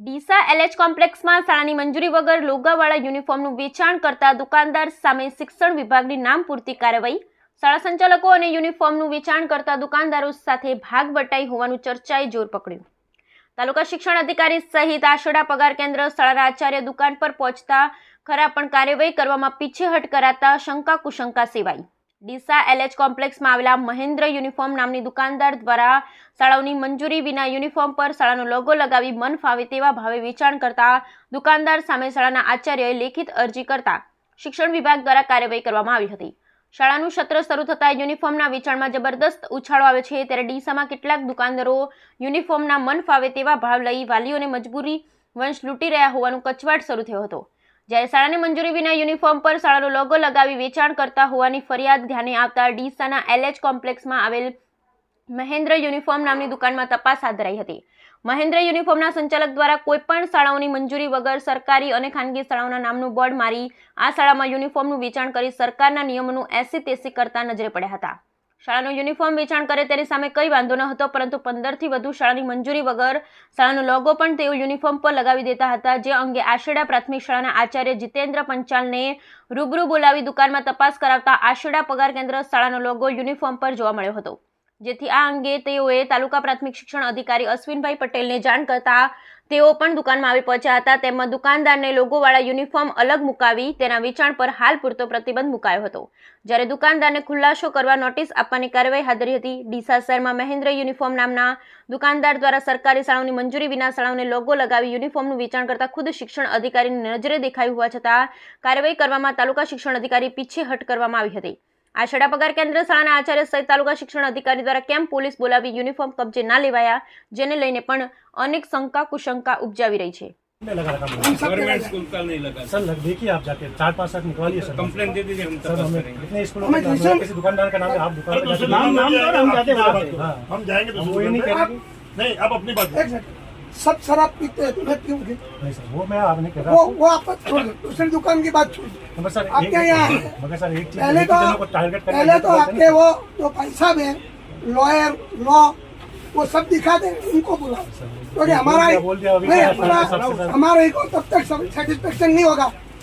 Deesa LH કોમ્પ્લેક્સમાં શાળાની મંજૂરી વગર લોગાવાળા યુનિફોર્મનું વેચાણ કરતા દુકાનદાર સામે શિક્ષણ વિભાગની નામ પૂરતી કાર્યવાહી. શાળા સંચાલકો અને યુનિફોર્મનું વેચાણ કરતા દુકાનદારો સાથે ભાગ બટાઈ હોવાનું ચર્ચાએ જોર પકડ્યું. તાલુકા શિક્ષણ અધિકારી સહિત આશડા પગાર કેન્દ્ર શાળાના આચાર્ય દુકાન પર પહોંચતા ખરા પણ કાર્યવાહી કરવામાં પીછેહટ કરાતા શંકા કુશંકા સેવાઈ. ડીસા એલએચ કોમ્પ્લેક્સમાં આવેલા મહેન્દ્ર યુનિફોર્મ નામની દુકાનદાર દ્વારા શાળાઓની મંજૂરી વિના યુનિફોર્મ પર શાળાનો લોગો લગાવી મન ફાવે તેવા ભાવે વેચાણ કરતા દુકાનદાર સામે શાળાના આચાર્યએ લેખિત અરજી કરતા શિક્ષણ વિભાગ દ્વારા કાર્યવાહી કરવામાં આવી હતી. શાળાનું સત્ર શરૂ થતાં યુનિફોર્મના વેચાણમાં જબરદસ્ત ઉછાળો આવે છે ત્યારે ડીસામાં કેટલાક દુકાનદારો યુનિફોર્મના મન ફાવે તેવા ભાવ લઈ વાલીઓને મજબૂરી વંશ લૂંટી રહ્યા હોવાનું કચવાટ શરૂ થયો હતો. જ્યારે શાળાની મંજૂરી વિના યુનિફોર્મ પર શાળાનો લોગો લગાવી વેચાણ કરતા હોવાની ફરિયાદ ધ્યાને આવતા ડીસાના એલએચ કોમ્પ્લેક્સમાં આવેલ મહેન્દ્ર યુનિફોર્મ નામની દુકાનમાં તપાસ હાથ ધરાઈ હતી. મહેન્દ્ર યુનિફોર્મના સંચાલક દ્વારા કોઈપણ શાળાઓની મંજૂરી વગર સરકારી અને ખાનગી શાળાઓના નામનું બોર્ડ મારી આ શાળામાં યુનિફોર્મનું વેચાણ કરી સરકારના નિયમોનું એસી તેસી કરતા નજરે પડ્યા હતા. શાળાનું યુનિફોર્મ વેચાણ કરે તેની સામે કંઈ વાંધો ન હતો, પરંતુ પંદરથી વધુ શાળાની મંજૂરી વગર શાળાનો લોગો પણ તેઓ યુનિફોર્મ પર લગાવી દેતા હતા, જે અંગે આશેડા પ્રાથમિક શાળાના આચાર્ય જીતેન્દ્ર પંચાલને રૂબરૂ બોલાવી દુકાનમાં તપાસ કરાવતા આશેડા પગાર કેન્દ્ર શાળાનો લોગો યુનિફોર્મ પર જોવા મળ્યો હતો. જેથી આ અંગે તેઓએ તાલુકા પ્રાથમિક શિક્ષણ અધિકારી અશ્વિનભાઈ પટેલને જાણ કરતા તેઓ પણ દુકાનમાં આવી પહોંચ્યા હતા. તેમાં દુકાનદારને લોગોવાળા યુનિફોર્મ અલગ મુકાવી તેના વેચાણ પર હાલ પૂરતો પ્રતિબંધ મુકાયો હતો. જ્યારે દુકાનદારને ખુલાસો કરવા નોટિસ આપવાની કાર્યવાહી હાજરી હતી, ડીસા શહેરમાં મહેન્દ્ર યુનિફોર્મ નામના દુકાનદાર દ્વારા સરકારી શાળાઓની મંજૂરી વિના શાળાઓને લોગો લગાવી યુનિફોર્મનું વેચાણ કરતા ખુદ શિક્ષણ અધિકારીની નજરે દેખાયું હોવા છતાં કાર્યવાહી કરવામાં તાલુકા શિક્ષણ અધિકારી પીછેહટ કરવામાં આવી હતી. આ શાળા પગાર કેન્દ્ર શાળાના આચાર્ય સહિત તાલુકા શિક્ષણ અધિકારી દ્વારા કેમ પોલીસ બોલાવી યુનિફોર્મ કબજે ના લેવાયા જેને લઈને પણ અનેક શંકા કુશંકા ઉપજાવી રહી છે नहीं लगा रखा मैंने गवर्नमेंट स्कूल का नहीं लगा सर लग देखिए आप जाके चार पाँच साल निकवालिए सर कंप्लेन दे दीजिए हम सर तपास हमें करेंगे कितने स्कूलों में काम है, किसी दुकानदार का नाम है आप दुकान पे जाके नाम नाम दो हम जाते हैं वहाँ पे। हाँ हम जाएंगे तो हम वो ये नहीं कह रहे कि- नहीं अब अपनी बात एक सेकंड सब शराब पीते हैं तुम्हें क्यों नहीं? सर वो मैं आपने कह रहा वो आप छोड़ दूसरी दुकान की बात छोड़ आपके सर आप यहाँ मगर सर एक चीज़ पहले तो पहले तो आपके वो जो भाई साहब है लॉयर लॉ वो सब दिखा दे उनको बुलाओ। क्योंकि हमारा बोल बोल नहीं हमारा हमारा तब तक सेटिस्फेक्शन नहीं होगा।